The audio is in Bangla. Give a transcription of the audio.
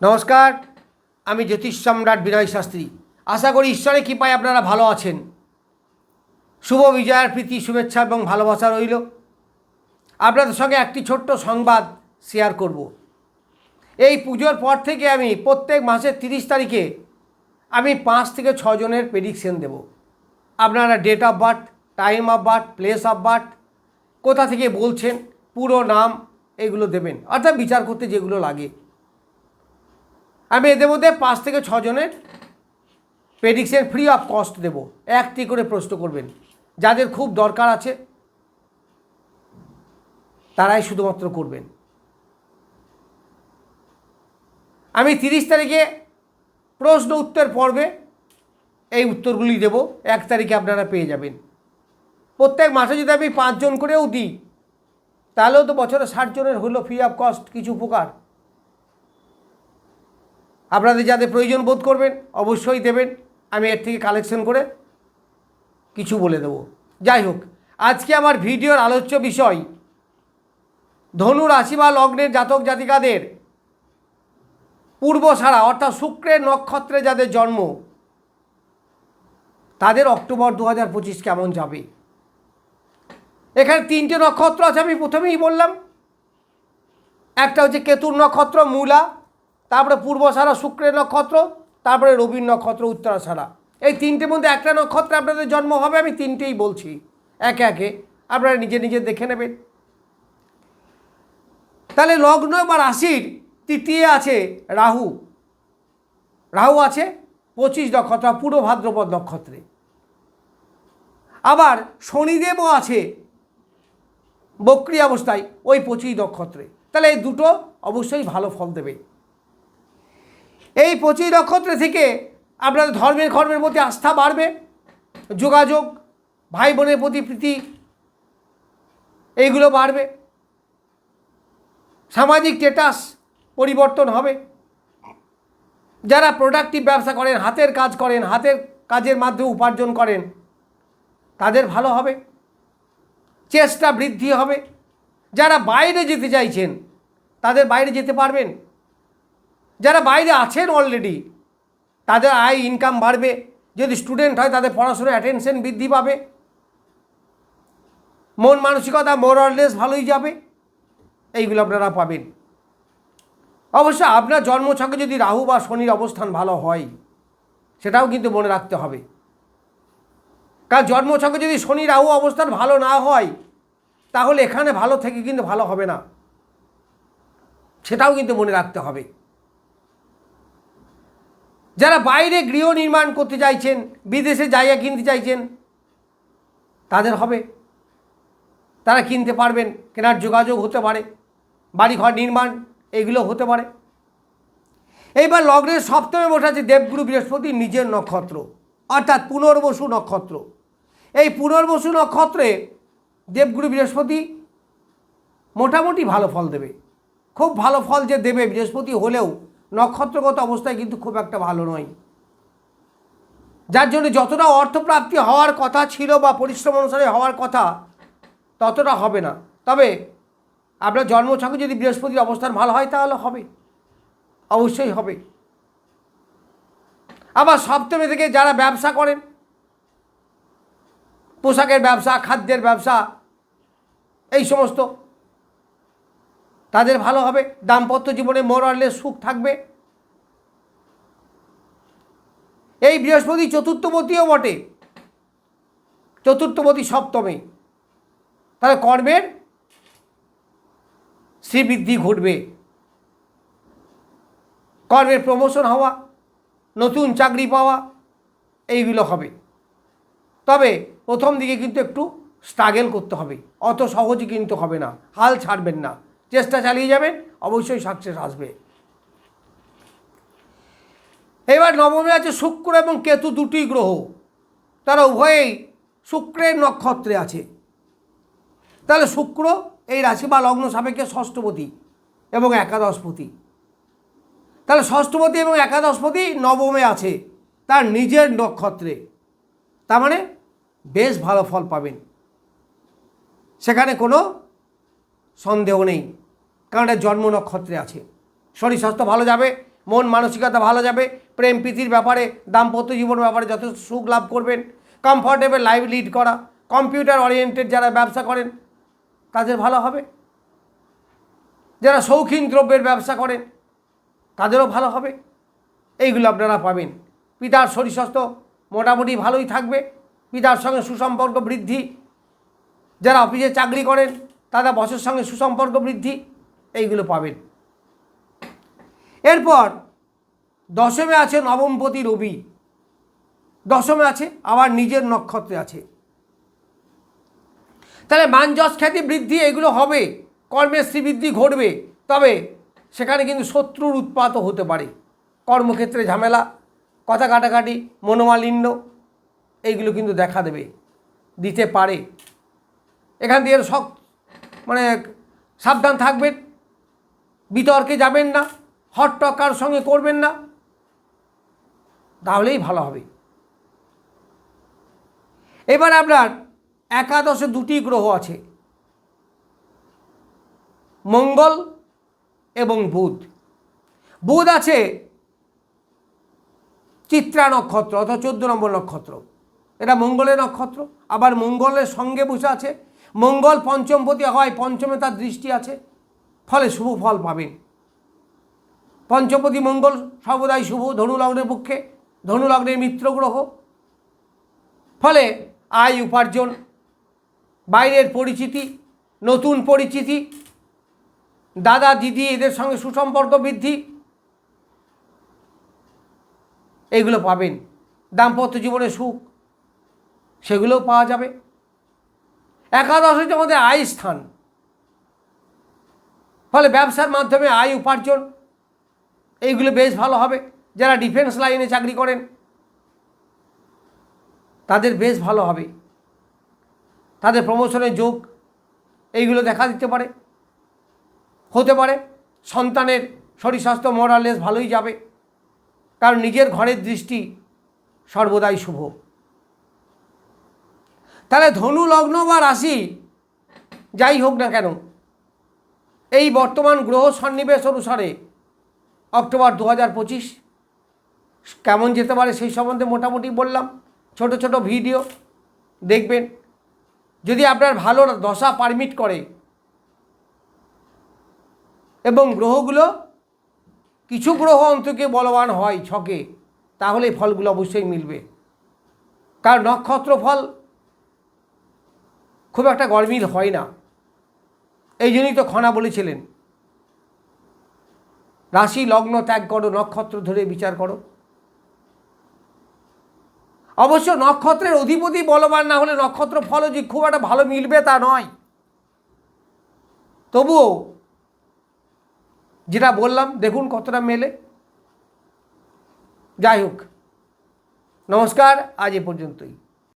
নমস্কার, আমি জ্যোতিষ সম্রাট বিনয় শাস্ত্রী। আশা করি ঈশ্বরের কৃপায় আপনারা ভালো আছেন। শুভ বিজয়ার প্রীতি, শুভেচ্ছা এবং ভালোবাসা রইল। আপনাদের সঙ্গে একটি ছোট্ট সংবাদ শেয়ার করব। এই পুজোর পর থেকে আমি প্রত্যেক মাসের তিরিশ তারিখে আমি পাঁচ থেকে ছজনের প্রেডিকশন দেব। আপনারা date of birth time of birth place of birth কোথা থেকে বলছেন, পুরো নাম এগুলো দেবেন। অর্থাৎ বিচার করতে যেগুলো লাগে। আমি এদের মধ্যে পাঁচ থেকে ছজনের প্রেডিকশন ফ্রি অফ কস্ট দেব। একটি করে প্রশ্ন করবেন। যাদের খুব দরকার আছে, তারাই শুধুমাত্র করবেন। আমি তিরিশ তারিখে প্রশ্ন উত্তর পর্বে এই উত্তরগুলি দেব। এক তারিখে আপনারা পেয়ে যাবেন। প্রত্যেক মাসে যদি আমি পাঁচজন করেও দিই, তাহলেও তো বছরে ষাট জনের হলো ফ্রি অফ কস্ট কিছু উপকার। আপনাদের যাদের প্রয়োজন বোধ করবেন, অবশ্যই দেবেন। আমি এর থেকে কালেকশন করে কিছু বলে দেব। যাই হোক, আজকে আমার ভিডিওর আলোচ্য বিষয়, ধনু রাশি বা লগ্নের জাতক জাতিকাদের পূর্ব সারা অর্থাৎ শুক্রের নক্ষত্রে যাদের জন্ম, তাদের অক্টোবর দু হাজার পঁচিশ কেমন যাবে? এখানে তিনটে নক্ষত্র আছে, আমি প্রথমেই বললাম। একটা হচ্ছে কেতুর নক্ষত্র, মূলা তারপরে পূর্বসারা শুক্রের নক্ষত্র, তারপরে রবির নক্ষত্র উত্তরাসারা এই তিনটের মধ্যে একটা নক্ষত্রে আপনাদের জন্ম হবে, আমি তিনটেই বলছি। একে একে আপনারা নিজে নিজে দেখে নেবেন। তাহলে লগ্ন বা রাশির তৃতীয় আছে রাহু। রাহু আছে পঁচিশ নক্ষত্র পুরো ভাদ্রপদ নক্ষত্রে। আবার শনিদেবও আছে বক্রি অবস্থায় ওই পঁচিশ নক্ষত্রে। তাহলে এই দুটো অবশ্যই ভালো ফল দেবে। এই পঁচিশ নক্ষত্র থেকে আপনাদের ধর্মের কর্মের প্রতি আস্থা বাড়বে, যোগাযোগ, ভাই বোনের প্রতি প্রীতি, এইগুলো বাড়বে। সামাজিক স্টেটাস পরিবর্তন হবে। যারা প্রোডাক্টিভ ব্যবসা করেন, হাতের কাজ করেন, হাতের কাজের মাধ্যমে উপার্জন করেন, তাদের ভালো হবে। চেষ্টা বৃদ্ধি হবে। যারা বাইরে যেতে চাইছেন, তাদের বাইরে যেতে পারবেন। যারা বাইরে আছেন অলরেডি তাদের আয় ইনকাম বাড়বে। যদি স্টুডেন্ট হয়, তাদের পড়াশোনায় অ্যাটেনশন বৃদ্ধি পাবে। মন মানসিকতা মোরলেস ভালোই যাবে। এইগুলো আপনারা পাবেন। অবশ্য আপনার জন্মছকে যদি রাহু বা শনির অবস্থান ভালো হয়, সেটাও কিন্তু মনে রাখতে হবে। কারণ জন্মছকে যদি শনি রাহু অবস্থান ভালো না হয়, তাহলে এখানে ভালো থেকে কিন্তু ভালো হবে না। সেটাও কিন্তু মনে রাখতে হবে। যারা বাইরে গৃহ নির্মাণ করতে চাইছেন, বিদেশে জায়গা কিনতে চাইছেন, তাদের হবে। তারা কিনতে পারবেন, কেনার যোগাযোগ হতে পারে, বাড়িঘর নির্মাণ, এগুলো হতে পারে। এইবার লগ্নের সপ্তমে বসে আছে দেবগুরু বৃহস্পতি, নিজের নক্ষত্র, অর্থাৎ পুনর্বসু নক্ষত্র। এই পুনর্বসু নক্ষত্রে দেবগুরু বৃহস্পতি মোটামুটি ভালো ফল দেবে। খুব ভালো ফল যে দেবে বৃহস্পতি হলেও নক্ষত্রগত অবস্থায় কিন্তু খুব একটা ভালো নয়। যার জন্য যতটা অর্থপ্রাপ্তি হওয়ার কথা ছিল বা পরিশ্রম অনুসারে হওয়ার কথা, ততটা হবে না। তবে আপনার জন্মছকে যদি বৃহস্পতির অবস্থান ভালো হয়, তাহলে হবে। অবশ্যই হবে। আবার সপ্তমী থেকে যারা ব্যবসা করেন, পোশাকের ব্যবসা, খাদ্যের ব্যবসা, এই সমস্ত তাদের ভালো হবে, দাম্পত্য জীবনে মোরালে সুখ থাকবে। এই বৃহস্পতি চতুর্থপতিও বটে। চতুর্থপতি সপ্তমে। তাহলে কর্মের শ্রীবৃদ্ধি ঘটবে। কর্মের প্রমোশন হওয়া, নতুন চাকরি পাওয়া, এইগুলো হবে। তবে প্রথম দিকে কিন্তু একটু স্ট্রাগেল করতে হবে। অত সহজে কিন্তু হবে না। হাল ছাড়বেন না। চেষ্টা চালিয়ে যাবেন, অবশ্যই সাকসেস আসবে। এবার নবমে আছে শুক্র এবং কেতু দুটি গ্রহ। তারা উভয়েই শুক্রের নক্ষত্রে আছে। তাহলে শুক্র এই রাশি বা লগ্ন সাপেক্ষে ষষ্ঠপতি এবং একাদশপতি। তাহলে ষষ্ঠপতি এবং একাদশপতি নবমে আছে, তার নিজের নক্ষত্রে। তার মানে বেশ ভালো ফল পাবেন। সেখানে কোনো সন্দেহ নেই। কারণ এটা জন্ম নক্ষত্রে আছে। শরীর স্বাস্থ্য ভালো যাবে, মন মানসিকতা ভালো যাবে, প্রেম, প্রীতির ব্যাপারে, দাম্পত্য জীবন ব্যাপারে যথেষ্ট সুখ লাভ করবেন। কমফর্টেবল লাইফ লিড করা কম্পিউটার ওরিয়েন্টেড যারা ব্যবসা করেন, তাদের ভালো হবে। যারা শৌখিন দ্রব্যের ব্যবসা করেন, তাদেরও ভালো হবে। এইগুলো আপনারা পাবেন। পিতার শরীর স্বাস্থ্য মোটামুটি ভালোই থাকবে। পিতার সঙ্গে সুসম্পর্ক বৃদ্ধি। যারা অফিসে চাকরি করেন তারা বসের সঙ্গে সুসম্পর্ক বৃদ্ধি। এইগুলো পাবেন। এরপর দশমে আছে নবমপতি রবি। দশমে আছে আবার নিজের নক্ষত্রে আছে। তাহলে মান যশ খ্যাতি বৃদ্ধি এগুলো হবে, কর্মের শ্রীবৃদ্ধি ঘটবে, তবে সেখানে কিন্তু শত্রুর উৎপাত হতে পারে। কর্মক্ষেত্রে ঝামেলা, কথা কাটাকাটি, মনোমালিন্য, এইগুলো কিন্তু দেখা দেবে, দিতে পারে। এখান থেকে সব মানে সাবধান থাকবেন। বিতর্কে যাবেন না, হট টকার সঙ্গে করবেন না। তাহলেই ভালো হবে। এবার আপনার একাদশে দুটি গ্রহ আছে, মঙ্গল এবং বুধ। বুধ আছে চিত্রা নক্ষত্র, অর্থাৎ চোদ্দ নম্বর নক্ষত্র। এটা মঙ্গলের নক্ষত্র, আবার মঙ্গলের সঙ্গে বসে আছে। মঙ্গল পঞ্চমপতি হয় পঞ্চমে তার দৃষ্টি আছে। ফলে শুভ ফল পাবেন পঞ্চপতি মঙ্গল সর্বদাই শুভ ধনু লগ্নের পক্ষে ধনু লগ্নের মিত্র গ্রহ ফলে আয় উপার্জন, বাইরের পরিচিতি, নতুন পরিচিতি, দাদা, দিদি এদের সঙ্গে সুসম্পর্ক বৃদ্ধি, এগুলো পাবেন। দাম্পত্য জীবনে সুখ, সেগুলোও পাওয়া যাবে। একাদশ হচ্ছে আমাদের আয় স্থান। ফলে ব্যবসার মাধ্যমে আয় উপার্জন, এইগুলো বেশ ভালো হবে। যারা ডিফেন্স লাইনে চাকরি করেন, তাদের বেশ ভালো হবে। তাদের প্রমোশনের যোগ, এইগুলো দেখা দিতে পারে। হতে পারে সন্তানের শরীর স্বাস্থ্য মোরালেস ভালোই যাবে। কারণ নিজের ঘরের দৃষ্টি সর্বদাই শুভ। তাহলে ধনু, লগ্ন বা রাশি, যাই হোক না কেন এই বর্তমান গ্রহ সন্নিবেশ অনুসারে অক্টোবর দু হাজার পঁচিশ কেমন যেতে পারে সেই সম্বন্ধে মোটামুটি বললাম। ছোট ছোট ভিডিও দেখবেন। যদি আপনার ভালো দশা পারমিট করে এবং গ্রহগুলো কিছু গ্রহ অন্তকে বলবান হয় ছকে, তাহলে ফলগুলো অবশ্যই মিলবে। কারণ নক্ষত্র ফল খুব একটা গরমিল হয় না। এই জন্যই তো খনা বলেছিলেন। রাশি লগ্ন ত্যাগ করো, নক্ষত্র ধরে বিচার করো। অবশ্য নক্ষত্রের অধিপতি বলবান না হলে নক্ষত্র ফল যে খুব একটা ভালো মিলবে তা নয়। তবুও যেটা বললাম, দেখুন কতটা মেলে। যাই হোক, নমস্কার, আজ এ পর্যন্তই।